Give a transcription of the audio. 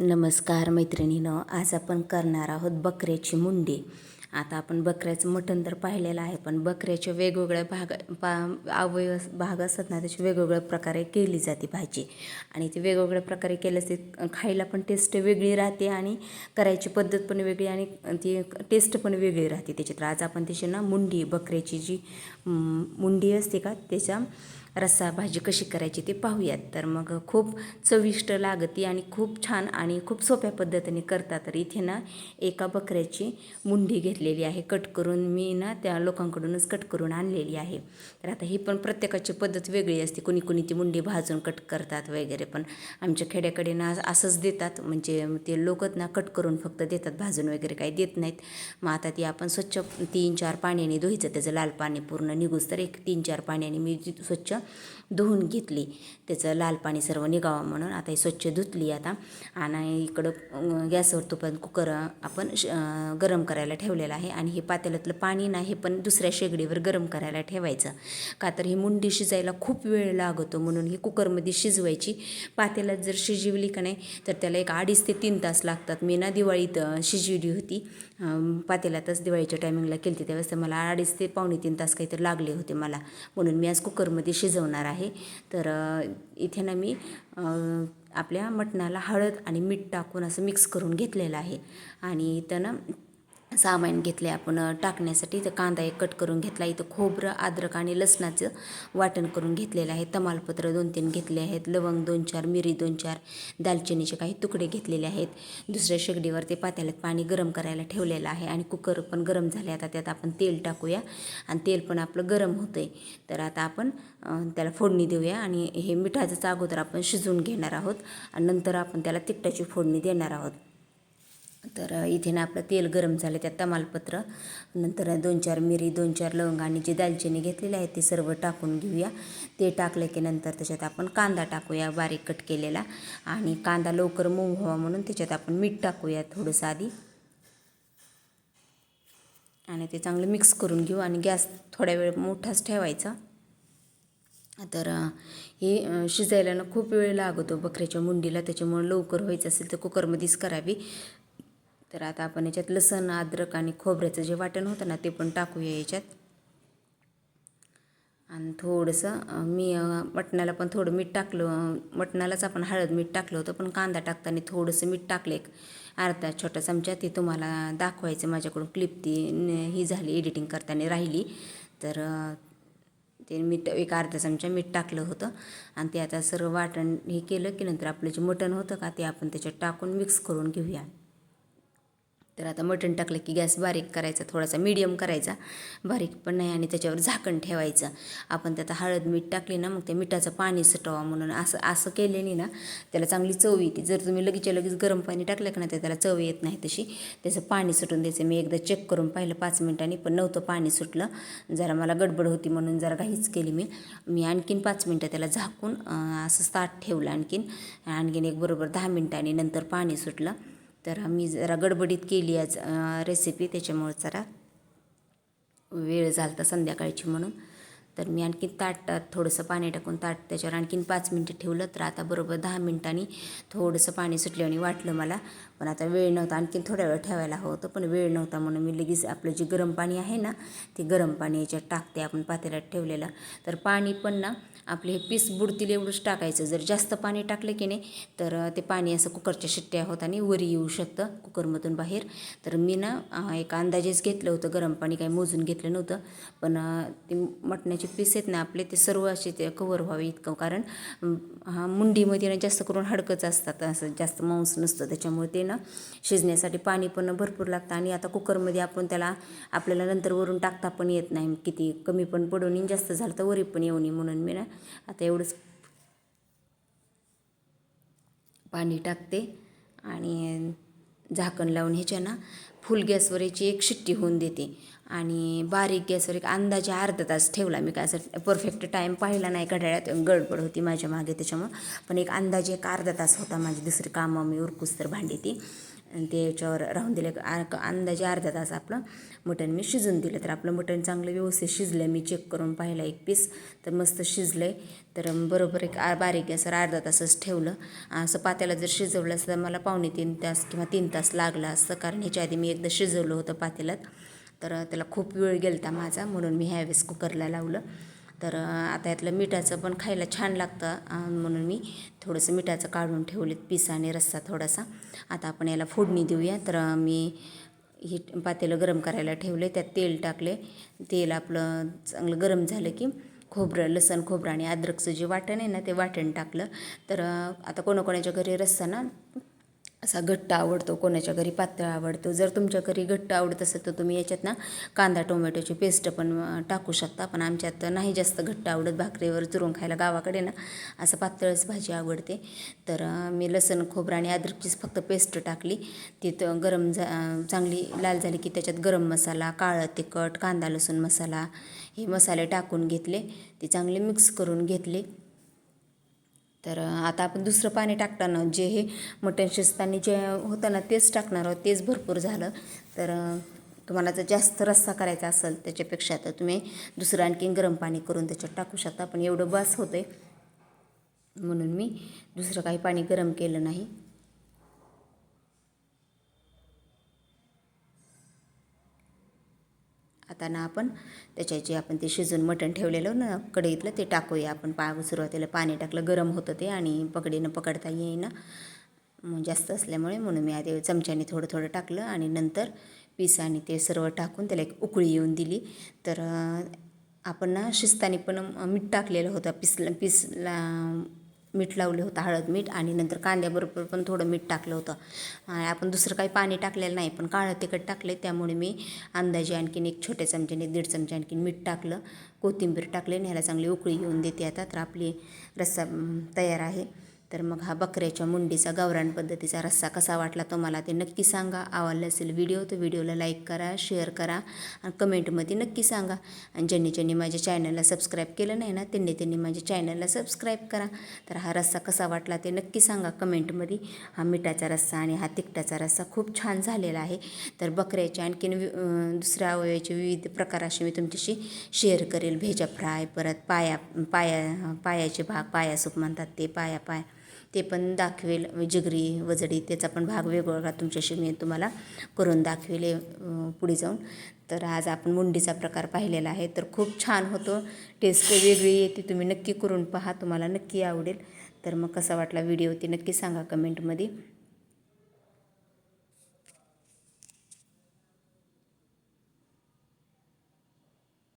नमस्कार मैत्रिणीनं आज आपण करणार आहोत बकऱ्याची मुंडी. आता आपण बकऱ्याचं मटण तर पाहिलेलं आहे पण बकऱ्याच्या वेगवेगळ्या भाग पा अवयव भाग असतात ना त्याची वेगवेगळ्या प्रकारे केली जाते भाजी. आणि ती वेगवेगळ्या प्रकारे केल्यास ती खायला पण टेस्ट वेगळी राहते आणि करायची पद्धत पण वेगळी आणि ती टेस्ट पण वेगळी राहते. त्याची तर आज आपण त्याची ना मुंडी बकऱ्याची जी मुंडी असते का त्याच्या रस्सा भाजी कशी करायची ते पाहूयात. तर मग खूप चविष्ट लागती आणि खूप छान आणि खूप सोप्या पद्धतीने करतात तर इथे ना एका बकऱ्याची मुंडी घेतलेली आहे. कट करून मी ना त्या लोकांकडूनच कट करून आणलेली आहे. तर आता ही पण प्रत्येकाची पद्धत वेगळी असते. कुणी कुणी ती मुंडी भाजून कट करतात वगैरे पण आमच्या खेड्याकडे ना असंच देतात. म्हणजे ते लोकच ना कट करून फक्त देतात भाजून वगैरे काही देत नाहीत. मग आता ती आपण स्वच्छ तीन चार पाण्याने धुयचं त्याचं लाल पाणी पूर्ण निघूस तर एक तीन चार पाण्याने मी स्वच्छ धुवून घेतली. त्याचं लाल पाणी सर्व निघावं म्हणून आता ही स्वच्छ धुतली आता. आणि इकडं गॅसवर तुपात कुकर आपण श- गरम करायला ठेवलेलं आहे. आणि हे पातेल्यातलं पाणी ना हे पण दुसऱ्या शेगडीवर गरम करायला ठेवायचं. का तर ही मुंडी शिजायला खूप वेळ लागतो म्हणून ही कुकरमध्ये शिजवायची. पातेल्यात जर शिजवली का नाही तर त्याला एक अडीच ते तीन तास लागतात. मी ना दिवाळीत शिजवली होती. पातेल्यातच दिवाळीच्या टायमिंगला केली होती त्यावेळेस मला अडीच ते पावणे तीन तास काहीतरी लागले होते मला. म्हणून मी आज कुकरमध्ये शिजवणार आहे. तर इथे ना मी आपल्या मटणाला हळद आणि मीठ टाकून असं मिक्स करून घेतलेलं आहे. आणि इथं ना सामान घेतले आपण टाकण्यासाठी. तर कांदा एक कट करून घेतला. इथं खोबरं अद्रक आणि लसणाचं वाटण करून घेतलेलं आहे. तमालपत्र दोन तीन घेतले आहेत. लवंग दोन चार मिरी दोन चार दालचिनीचे काही तुकडे घेतलेले आहेत. दुसऱ्या शेगडीवर ते पात्यालात पाणी गरम करायला ठेवलेलं आहे आणि कुकर पण गरम झाले. आता त्यात आपण तेल टाकूया. आणि तेल पण आपलं गरम होतं आहे तर आता आपण त्याला फोडणी देऊया आणि हे मिठाचंच अगोदर आपण शिजवून घेणार आहोत. आणि नंतर आपण त्याला तिकटाची फोडणी देणार आहोत. तर इथे ना आपलं तेल गरम झालं त्यात तमालपत्र नंतर दोन चार मिरी दोन चार लवंग आणि जे दालचिनी घेतलेले आहेत ते सर्व टाकून घेऊया. ते टाकलं की नंतर त्याच्यात आपण कांदा टाकूया बारीक कट केलेला आणि कांदा लवकर मऊ व्हावा म्हणून त्याच्यात आपण मीठ टाकूया थोडंसं आधी. आणि ते चांगलं मिक्स करून घेऊ आणि गॅस थोड्या वेळ मोठाच ठेवायचा. तर हे शिजायला ना खूप वेळ लागतो बकऱ्याच्या मुंडीला त्याच्यामुळे लवकर व्हायचं असेल तर कुकरमध्येच करावी. तर आता आपण याच्यात लसण अद्रक आणि खोबऱ्याचं जे वाटण होतं ना ते पण टाकूया याच्यात. आणि थोडंसं मी मटणाला पण थोडं मीठ टाकलं मटणालाच आपण हळद मीठ टाकलं होतं पण कांदा टाकताना थोडंसं मीठ टाकलं एक अर्धा छोटा चमचा ती तुम्हाला दाखवायचं माझ्याकडून क्लिप ती ही झाली एडिटिंग करताना राहिली. तर ते मीठ एक अर्धा चमचा मीठ टाकलं होतं. आणि ते आता सर्व वाटण हे केलं की नंतर आपलं जे मटण होतं का ते आपण त्याच्यात टाकून मिक्स करून घेऊया. तर आता मटण टाकलं की गॅस बारीक करायचा थोडासा मीडियम करायचा. बारीक पण नाही आणि त्याच्यावर झाकण ठेवायचं. आपण त्यात हळद मीठ टाकली ना मग त्या मिठाचं पाणी सटवा म्हणून. असं असं केल्याने ना त्याला चांगली चव येते. जर तुम्ही लगेचच्या लगेच गरम पाणी टाकलं की ना तर त्याला चव येत नाही तशी. त्याचं पाणी सुटून द्यायचं. मी एकदा चेक करून पाहिलं पाच मिनिटांनी पण नव्हतं पाणी सुटलं. जरा मला गडबड होती म्हणून जरा काहीच केली मी. मी आणखीन पाच मिनटं त्याला झाकून असं ताट ठेवलं आणखीन. आणखीन एक बरोबर दहा मिनटांनी नंतर पाणी सुटलं. तर मी जरा गडबडीत केली आज रेसिपी त्याच्यामुळे जरा वेळ झाला होता संध्याकाळची म्हणून. तर मी आणखी ताटात थोडंसं पाणी टाकून ताट त्याच्यावर आणखीन पाच मिनटं ठेवलं. तर आता बरोबर दहा मिनटांनी थोडंसं पाणी सुटल्याने वाटलं मला. पण आता वेळ नव्हता आणखीन थोड्या वेळ ठेवायला हवं होतं पण वेळ नव्हता म्हणून मी लगेच आपलं जे गरम पाणी आहे ना ते गरम पाणी याच्यात टाकते आपण पातेल्यात ठेवलेलं. तर पाणी पण ना आपले हे पीस बुडतील एवढंच टाकायचं. जर जास्त पाणी टाकलं की नाही तर ते पाणी असं कुकरच्या शिट्ट्या होत आणि वरी येऊ शकतं कुकरमधून बाहेर. तर मी ना एक अंदाजेच घेतलं होतं गरम पाणी काही मोजून घेतलं नव्हतं. पण ते मटणाचे पीस आहेत ना आपले ते सर्व असे ते कवर व्हावे इतकं. कारण हा मुंडीमध्ये ना जास्त करून हडकच असतात असं जास्त मांस नसतं त्याच्यामुळे ते ना शिजण्यासाठी पाणी पण भरपूर लागतं आणि आता कुकरमध्ये आपण त्याला आपल्याला नंतर वरून टाकता पण येत नाही. किती कमी पण पडून येईन जास्त झालं तर वरी पण येऊ नये म्हणून मी ना आता एवढंच पाणी टाकते आणि झाकण लावून ह्याच्यानं फुल गॅसवर याची एक शिट्टी होऊन देते. आणि बारीक गॅसवर एक अंदाजे अर्धा तास ठेवला. मी काय असं परफेक्ट टाईम पाहिला नाही घड्याळ्यात गडबड होती माझ्या मागे त्याच्यामुळं. पण एक अंदाजे एक अर्धा तास होता माझी दुसरी कामं. मी उरकूस तर भांडी ती. आणि ते याच्यावर राहून दिलं. अंदाजे अर्धा तास आपलं मटण मी शिजून दिलं. तर आपलं मटण चांगलं व्यवस्थित शिजलं. मी चेक करून पाहिलं एक पीस तर मस्त शिजलं आहे तर बरोबर एक बारीक गॅसवर अर्धा तासच ठेवलं. असं पात्याला जर शिजवलं असतं तर मला पावणे तीन तास किंवा तीन तास लागला असतं. कारण ह्याच्या आधी मी एकदा शिजवलं होतं पातेल्यात. तर त्याला खूप वेळ गेलता माझा. म्हणून मी ह्यावेळेस कुकरला लावलं. तर आता यातलं मिठाचं पण खायला छान लागतं म्हणून मी थोडंसं मिठाचं काढून ठेवलेत पिस आणि रस्सा थोडासा. आता आपण याला फोडणी देऊया. तर मी हे पातेलं गरम करायला ठेवले त्यात तेल टाकले. तेल आपलं चांगलं गरम झालं की खोबरं लसण खोबरं आणि अद्रकचं जे वाटण आहे ना ते वाटण टाकलं. तर आता कोणाकोणाच्या घरी रस्सा ना असा घट्ट आवडतो कोणाच्या घरी पातळ आवडतो. जर तुमच्या घरी घट्ट आवडत असेल तर तुम्ही याच्यात ना कांदा टोमॅटोची पेस्ट पण टाकू शकता. पण आमच्यात नाही जास्त घट्ट आवडत. भाकरीवर चुरून खायला गावाकडे ना असं पातळच भाजी आवडते. तर मी लसण खोबरं आणि अद्रकचीच फक्त पेस्ट टाकली. तिथं गरम झा चांगली लाल झाली की त्याच्यात गरम मसाला काळं तिखट कांदा लसूण मसाला हे मसाले टाकून घेतले. ते चांगले मिक्स करून घेतले. तर आता आपण दुसरं पाणी टाकताना जे हे मटण शिजताना जे होतं ना तेच टाकणार आहोत तेच भरपूर झालं. तर तुम्हाला जर जास्त रस्सा करायचा असेल त्याच्यापेक्षा तर तुम्ही दुसरं आणखीन गरम पाणी करून त्याच्यात टाकू शकता. पण एवढं बस होतं आहे म्हणून मी दुसरं काही पाणी गरम केलं नाही. आता ना आपण त्याच्या जे आपण ते शिजून मटण ठेवलेलं ना कढईतलं ते टाकूया. आपण पा सुरुवातीला पाणी टाकलं गरम होतं ते आणि पकडीनं पकडता येईना. मग जास्त असल्यामुळे म्हणून मी आधी चमच्याने थोडं थोडं टाकलं आणि नंतर पीस आणि ते सर्व टाकून त्याला एक उकळी येऊन दिली. तर आपण ना शिजताना पण मीठ टाकलेलं होतं पिसला पिसला मीठ लावलं होतं हळद मीठ आणि नंतर कांद्याबरोबर पण थोडं मीठ टाकलं होतं. आपण दुसरं काही पाणी टाकलेलं नाही पण काळं तिखट टाकले त्यामुळे मी अंदाजे आणखीन एक छोट्या चमच्याने दीड चमचे आणखीन मीठ टाकलं. कोथिंबीर टाकले आणि ह्याला चांगली उकळी येऊन देते आता तर आपली रस्सा तयार आहे. तर मग हा बकऱ्याच्या मुंडीचा गावरान पद्धतीचा रस्सा कसा वाटला तो मला ते नक्की सांगा. आवडला असेल व्हिडिओ तर व्हिडिओला लाईक करा शेअर करा आणि कमेंटमध्ये नक्की सांगा. आणि ज्यांनी ज्यांनी माझ्या चॅनलला सबस्क्राईब केलं नाही ना त्यांनी त्यांनी माझ्या चॅनलला सबस्क्राईब करा. तर हा रस्सा कसा वाटला ते नक्की सांगा कमेंटमध्ये हा मिठाचा रस्सा आणि हा तिखटाचा रस्सा खूप छान झालेला आहे. तर बकऱ्याचे आणखीन वि- दुसऱ्या अवयवाचे विविध प्रकार असे मी तुमच्याशी शेअर करेल. भेजा फ्राय परत पाया पाया पायाचे भाग पाया सूप म्हणतात ते पाया पाया. ते पण दाखवेल. जिगरी वजडी त्याचा पण भाग वेगवेगळा तुमच्याशी मी तुम्हाला करून दाखवेल पुढे जाऊन. तर आज आपण मुंडीचा प्रकार पाहिलेला आहे. तर खूप छान होतो. टेस्ट वेगळी येते. तुम्ही नक्की करून पहा. तुम्हाला नक्की आवडेल. तर मग कसा वाटला व्हिडिओ ते नक्की सांगा कमेंटमध्ये.